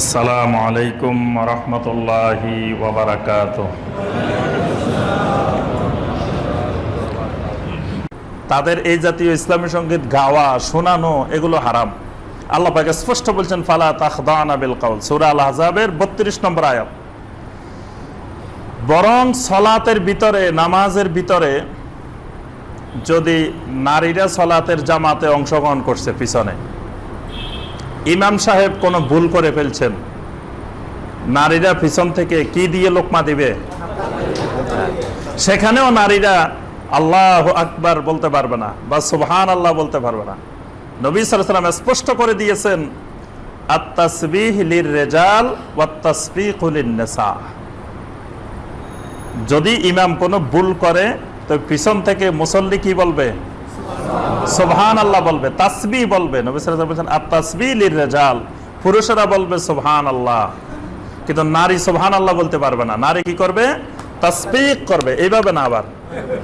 আসসালামু আলাইকুম রহমতুল্লাহি তাদের এই জাতীয় ইসলামী সংগীত গাওয়া, শোনানো, এগুলো হারাম। আল্লাহ পাকে স্পষ্ট বলছেন, ফালা তাখদানা বিল কাউল। সূরা আল আহজাবের 32 নম্বর আয়াত। বরং সলাতের ভিতরে, নামাজের ভিতরে যদি নারীরা সলাতের জামাতে অংশগ্রহণ করছে পিছনে ইমাম সাহেব কোনো ভুল করে ফেলছেন? নারীরা পিছন থেকে কি দিয়ে লোকমা দিবে? সেখানেও নারীরা আল্লাহ আকবার বলতে পারবে না বা সুবহান আল্লাহ বলতে পারবে না। নবী সালাম স্পষ্ট করে দিয়েছেন লিন-নিসা। যদি ইমাম কোনো ভুল করে, তো পিছন থেকে মুসল্লি কি বলবে? সোবহান আল্লাহ বলবে। তাসবি বলবে বলছেন আত-তাসবি লির-রিজাল। পুরুষেরা বলবে সুবহান আল্লাহ কিন্তু নারী সুবহান আল্লাহ বলতে পারবে না। নারী কি করবে? করবে। এইভাবে না আবার।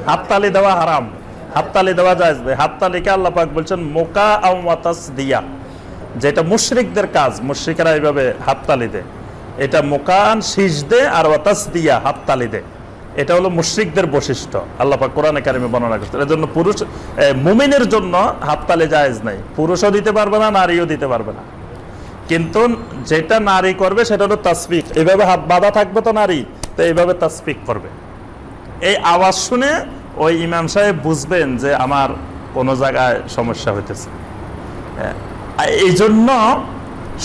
হাততালি দেওয়া হারাম। হাততালি দেওয়া নেই হাততালিকে আল্লাহ পাক বলছেন মোকা আও দিয়া যেটা মুশরিকদের কাজ, মুশরিকরা এইভাবে হাততালি দেয়। এটা মোকান শীষ দে আর ওয়াতাস দিয়া হাততালি দেয়। এটা হলো মুশরিকদের বৈশিষ্ট্য। আল্লাহ পাক কোরআনে কারিমে বর্ণনা করছেন। এর জন্য পুরুষ মুমিনের জন্য হাততালি জায়েজ নাই। পুরুষও দিতে পারবে না, নারীও দিতে পারবে না। কিন্তু যেটা নারী করবে, সেটা হলো তাসবিক এভাবে হাত বাঁধা থাকবে তো নারী, তো এইভাবে তাসবিক করবে। এই আওয়াজ শুনে ওই ইমাম সাহেব বুঝবেন যে আমার কোনো জায়গায় সমস্যা হইতেছে। এই জন্য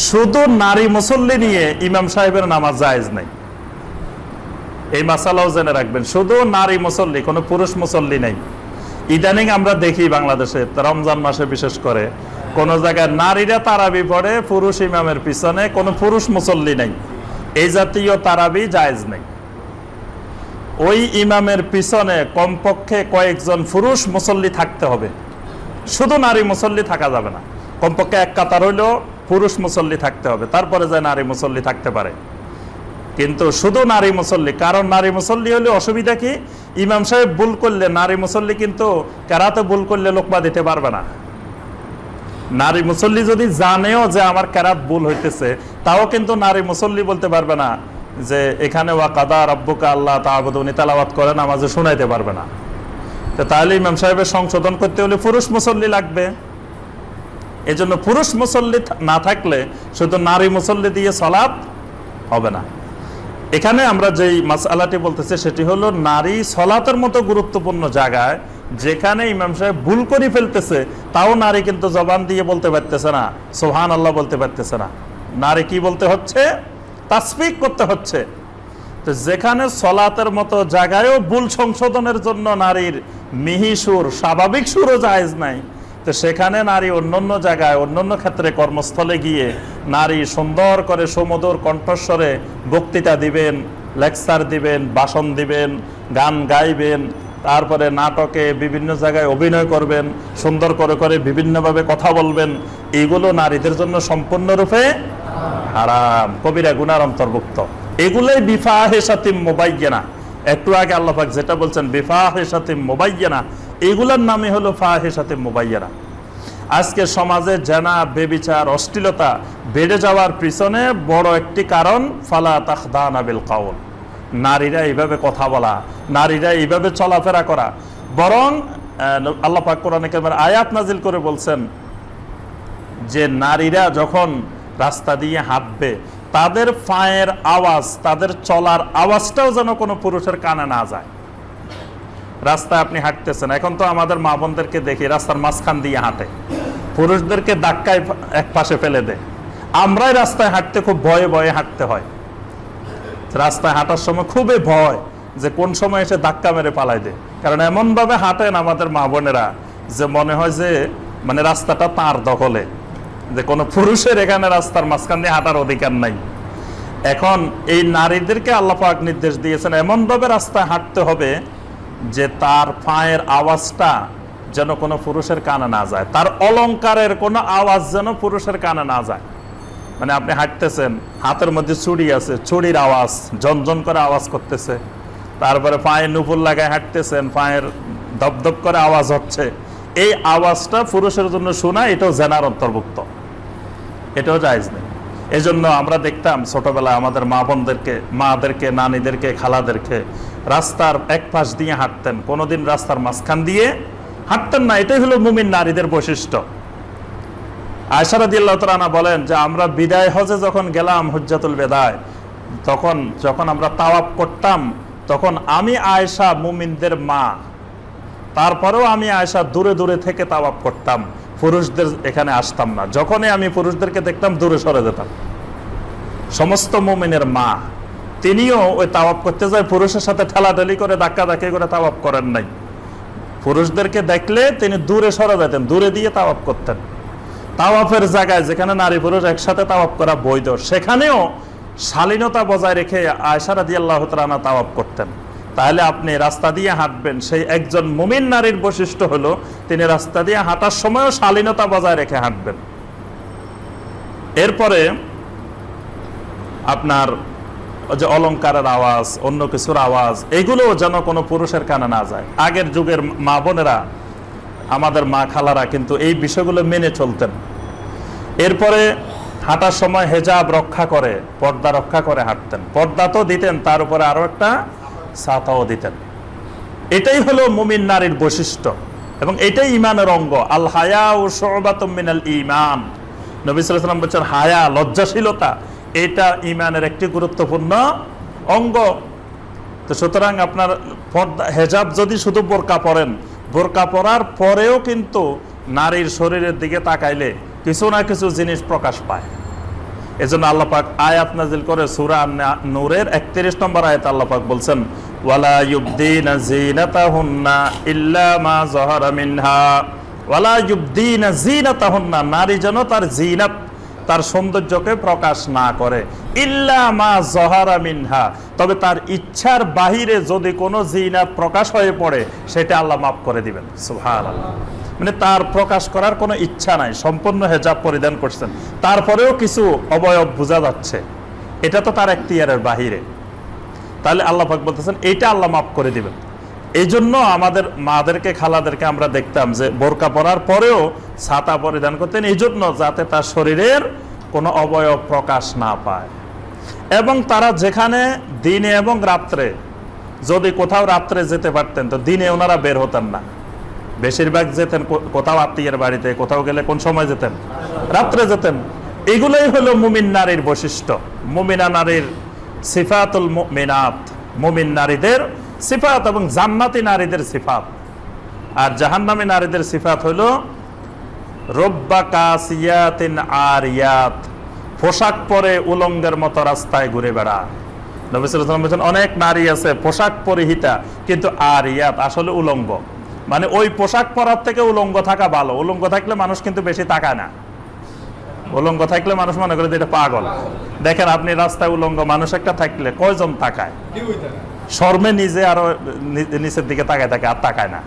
শুধু নারী মুসল্লি নিয়ে ইমাম সাহেবের নামাজ জায়েজ নাই। এই মাসালাও জেনে রাখবেন, শুধু নারী মুসল্লি, কোনো পুরুষ মুসল্লি নেই। ইদানিং আমরা দেখি বাংলাদেশে, রমজান মাসে বিশেষ করে, কোন জায়গায় নারীরা তারাবি পড়ে, পুরুষ ইমামের পিছনে, কোনো পুরুষ মুসল্লি নেই। এই জাতীয় তারাবি জায়েজ নেই। ওই ইমামের পিছনে কমপক্ষে কয়েকজন পুরুষ মুসল্লি থাকতে হবে। শুধু নারী মুসল্লি থাকা যাবে না। কমপক্ষে এক কাতার হইলেও পুরুষ মুসল্লি থাকতে হবে। তারপরে যায় নারী মুসল্লি থাকতে পারে। কিন্তু শুধু নারী মুসল্লি, কারণ নারী মুসল্লি হলে অসুবিধা কি? ইমাম সাহেব ভুল করলে নারী মুসল্লি কিন্তু কেরাতে ভুল করলে লোকমা দিতে পারবে না। নারী মুসল্লি যদি জানেও যে আমার কেরাত ভুল হইতেছে, তাও কিন্তু নারী মুসল্লি বলতে পারবে না যে এখানে ওয়া কাদা রব্বুকা আল্লাহ তাহলে উনি তালাবাত করেন আমাকে শোনাইতে পারবে না। তো তাহলে ইমাম সাহেবের সংশোধন করতে হলে পুরুষ মুসল্লি লাগবে। এজন্য পুরুষ মুসল্লি না থাকলে শুধু নারী মুসল্লি দিয়ে সলাপ হবে না। এখানে আমরা যেই মাসালাটি বলতেছি, সেটি হলো নারী সলাতের মতো গুরুত্বপূর্ণ জায়গায় যেখানে ইমাম সাহেব ভুল করে ফেলতেছে, তাও নারী কিন্তু জবান দিয়ে বলতে পারতেছে না সোহান আল্লাহ বলতে পারতেছে না। নারী কি বলতে হচ্ছে? তাসফিক করতে হচ্ছে। তো যেখানে সলাতের মতো জায়গায়ও ভুল সংশোধনের জন্য নারীর মিহি সুর স্বাভাবিক সুরও জায়েজ নাই। তো সেখানে নারী অন্যান্য জায়গায়, অন্যান্য ক্ষেত্রে কর্মস্থলে গিয়ে নারী সুন্দর করে সুমধুর কণ্ঠস্বরে বক্তৃতা দিবেন, লেকচার দিবেন, ভাষণ দিবেন, গান গাইবেন, তারপরে নাটকে বিভিন্ন জায়গায় অভিনয় করবেন, সুন্দর করে করে বিভিন্নভাবে কথা বলবেন। এগুলো নারীদের জন্য সম্পূর্ণরূপে হারাম, কবিরা গুনার অন্তর্ভুক্ত। এগুলোই বিফাহে সাতিম মোবাইয়েনা। একটু আগে আল্লাহাক যেটা বলছেন বিফাহে সাতিম মোবাইয়েনা। এগুলোর নামে হলো ফাহে সাতিম মোবাইয়েনা আজকে সমাজে জেনা, বেবিচার, অশ্লীলতা বেড়ে যাওয়ার পিছনে বড় একটি কারণ, ফালা তাখদান আবিল কাউল। নারীরা এইভাবে কথা বলা, নারীরা এইভাবে চলাফেরা করা। বরং আল্লাহ পাক কারিমের আয়াত নাজিল করে বলছেন যে নারীরা যখন রাস্তা দিয়ে হাঁটবে, তাদের পায়ের আওয়াজ, তাদের চলার আওয়াজটাও যেন কোনো পুরুষের কানে না যায়। রাস্তায় আপনি হাঁটতেছেন। এখন তো আমাদের মা বোনদেরকে দেখি রাস্তার মাঝখান দিয়ে হাঁটে। পুরুষদেরকে ধাক্কায় এক পাশে ফেলে দেয়। আমরাই রাস্তায় হাঁটতে খুব ভয়ে ভয়ে হাঁটতে হয়। রাস্তায় হাঁটার সময় খুবই ভয় যে কোন সময় এসে ধাক্কা মেরে পালাই দেয়। কারণ এমনভাবে হাঁটেন আমাদের মা বোনেরা যে মনে হয় যে মানে রাস্তাটা তার দখলে। যে কোনো পুরুষের এখানে রাস্তার মাঝখান দিয়ে হাঁটার অধিকার নাই। এখন এই নারীদেরকে আল্লাপাক নির্দেশ দিয়েছেন, এমনভাবে রাস্তায় হাঁটতে হবে যে তার পায়ের আওয়াজটা যেন কোনো পুরুষের কানে না যায়। তার অলংকারের কোনো আওয়াজ যেন পুরুষের কানে না যায়। মানে আপনি হাঁটতেছেন, হাতের মধ্যে চুড়ি আছে চুড়ির আওয়াজ, ঝনঝন করে আওয়াজ করতেছে। তারপরে পায়ে নুপুর লাগায় হাঁটতেছেন, পায়ের ধপধপ করে আওয়াজ হচ্ছে। এই আওয়াজটা পুরুষের জন্য শোনা, এটাও জেনার অন্তর্ভুক্ত। এটাও জায়জ নেই। এজন্য আমরা দেখতাম ছোটবেলায় আমাদের মা বোনদেরকে, মাদেরকে, নানিদেরকে, খালাদেরকে রাস্তার এক পাশ দিয়ে হাঁটতেন। কোনোদিন রাস্তার মাঝখান দিয়ে হাঁটতেন না। এটাই হলো মুমিন নারীদের বৈশিষ্ট্য। আয়সারাদি আল্লাহ তালানা বলেন যে, আমরা বিদায় হজে যখন গেলাম হজ্জাতুল বেদায়, তখন যখন আমরা তাওয়াপ করতাম, তখন আমি আয়েশা মুমিনদের মা। তারপরেও আমি আয়েশা দূরে দূরে থেকে তাওয়াপ করতাম। পুরুষদের এখানে আসতাম না। যখনই আমি পুরুষদেরকে দেখতাম, দূরে সরে যেতাম। সমস্ত মুমিনের মা। তিনিও ওই তাওয়াপ করতে যায়, পুরুষের সাথে ঠেলাঠেলি করে, ধাক্কা ধাক্কি করে তাওয়াপ করেন নাই। পুরুষদেরকে দেখলে তিনি দূরে সরে যেতেন, দূরে দিয়ে তাওয়াপ করতেন। তাওয়াফের জায়গায় যেখানে নারী পুরুষ একসাথে তাওয়াপ করা বৈধ, সেখানেও শালীনতা বজায় রেখে আয়সারা দিয়ে আল্লাহ তালা তাওয়াপ করতেন। তাহলে আপনি রাস্তা দিয়ে হাঁটবেন, সেই একজন মুমিন নারীর বৈশিষ্ট্য হলো, তিনি রাস্তা দিয়ে হাঁটার সময়ও শালীনতা বজায় রেখে হাঁটবেন। এরপরে আপনার যে অলংকারের আওয়াজ, অন্য কিছুর আওয়াজ এগুলো যেন কোনো পুরুষের কানে না যায়। আগের যুগের মা বোনেরা, আমাদের মা খালারা কিন্তু এই বিষয়গুলো মেনে চলতেন। এরপরে হাঁটার সময় হেজাব রক্ষা করে, পর্দা রক্ষা করে হাঁটতেন। পর্দা তো দিতেন, তার উপরে আরও একটা ছাতাও দিতেন। এটাই হলো মুমিন নারীর বৈশিষ্ট্য, এবং এটাই ইমানের অঙ্গ। আল হায়া ও মিনাল ইমান নবী সাল্লাম বলছেন, হায়া, লজ্জাশীলতা। এটা ইমানের একটি গুরুত্বপূর্ণ অঙ্গ। তো সুতরাং আপনার পর্দা হেজাব যদি শুধু বোরকা পরেন, বোরকা পরার পরেও কিন্তু নারীর শরীরের দিকে তাকাইলে কিছু না কিছু জিনিস প্রকাশ পায়। এজন্য আল্লাহ পাক আয়াত নাজিল করে সূরা নূরের 31 নম্বর আয়াত আল্লাপাক বলছেন, ওয়ালা ওয়ালা নারী যেন তার জিনাত তার সৌন্দর্যকে প্রকাশ না করে। ইল্লা মা জহারা মিনহা। তবে তার ইচ্ছার বাহিরে যদি কোনো জিনাত প্রকাশ হয়ে পড়ে, সেটা আল্লাহ মাফ করে দিবেন। সুবহানাল্লাহ। মানে তার প্রকাশ করার কোনো ইচ্ছা নাই, সম্পূর্ণ হেজাব পরিধান করছেন। তারপরেও কিছু অবয়ব বোঝা যাচ্ছে। এটা তো তার এখতিয়ারের বাহিরে। তাহলে আল্লাহ পাক বলতেছেন, এইটা আল্লাহ মাফ করে দিবেন। এই জন্য আমাদের মাদেরকে, খালাদেরকে আমরা দেখতাম যে বোরকা পরার পরেও ছাতা পরিধান করতেন। এই জন্য যাতে তার শরীরের কোনো অবয়ব প্রকাশ না পায়। এবং তারা যেখানে দিনে এবং রাত্রে, যদি কোথাও রাত্রে যেতে পারতেন, তো দিনে ওনারা বের হতেন না। বেশিরভাগ যেতেন কোথাও আত্মীয়ের বাড়িতে, কোথাও গেলে কোন সময় যেতেন? রাত্রে যেতেন। এগুলোই হলো মুমিন নারীর বৈশিষ্ট্য। মুমিনা নারীর সিফাতুল মুমিনাত, মুমিন নারীদের সিফাত এবং জান্নাতি নারীদের সিফাত। আর জাহান্নামী নারীদের সিফাত কাসিয়াতিন আরিয়াত পোশাক পরে উলঙ্গের মতো রাস্তায় ঘুরে বলেছেন, অনেক নারী আছে পোশাক পরিহিতা কিন্তু আরিয়াত আসলে উলঙ্গ। মানে ওই পোশাক পরার থেকে উলঙ্গ থাকা ভালো। উলঙ্গ থাকলে মানুষ কিন্তু বেশি তাকায় না। উলঙ্গ থাকলে মানুষ মনে করে যে এটা পাগল। দেখেন আপনি রাস্তায় উলঙ্গ মানুষ একটা থাকলে কয়জন তাকায়? শর্মে নিজে আরও নিচের দিকে তাকায় থাকে, আর তাকায় না।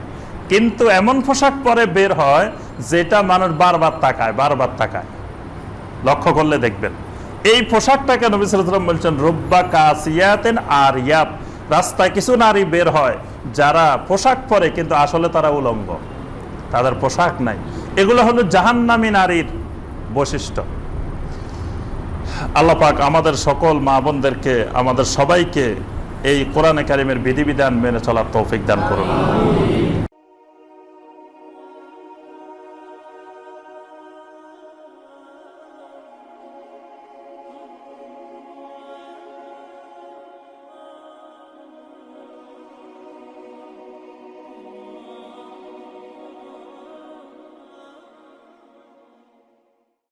কিন্তু এমন পোশাক পরে বের হয় যেটা মানুষ বারবার তাকায় বারবার তাকায়। লক্ষ্য করলে দেখবেন। এই পোশাকটাকে নবী বলছেন, রব্বা কাসিয়াতেন আর ইয়াত রাস্তায় কিছু নারী বের হয় যারা পোশাক পরে কিন্তু আসলে তারা উলঙ্গ। তাদের পোশাক নাই। এগুলো হলো জাহান্নামী নারীর বৈশিষ্ট্য। আল্লাহ পাক আমাদের সকল মা বোনদেরকে, আমাদের সবাইকে এই কোরআনে কারিমের বিধিবিধান মেনে চলার তৌফিক দান করুন।